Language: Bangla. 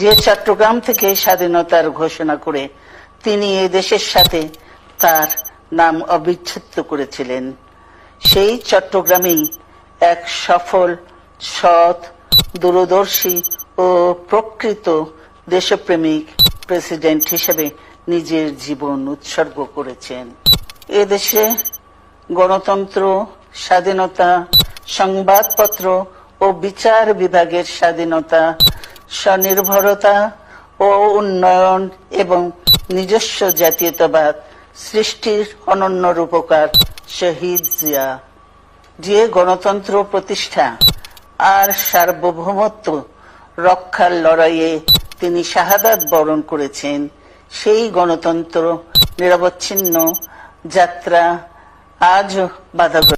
যে চট্টগ্রাম থেকে স্বাধীনতার ঘোষণা করে তিনি এ দেশের সাথে তার নাম অবিচ্ছেদ্য করেছিলেন। সেই চট্টগ্রামেই এক সফল, সৎ, দূরদর্শী ও প্রকৃত দেশপ্রেমিক প্রেসিডেন্ট হিসেবে নিজের জীবন উৎসর্গ করেছেন। এদেশে গণতন্ত্র, স্বাধীনতা, সংবাদপত্র ও বিচার বিভাগের স্বাধীনতা স্বনির্ভরতা ও উন্নয়ন এবং নিজস্ব জাতীয়তাবাদ সৃষ্টির অনন্য রূপকার শহীদ জিয়া। যে গণতন্ত্র প্রতিষ্ঠা আর সার্বভৌমত্ব রক্ষার লড়াইয়ে তিনি শাহাদাত বরণ করেছেন, সেই গণতন্ত্র নিরবচ্ছিন্ন যাত্রা আজও বাধাগ্রস্ত।